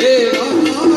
હે. રામ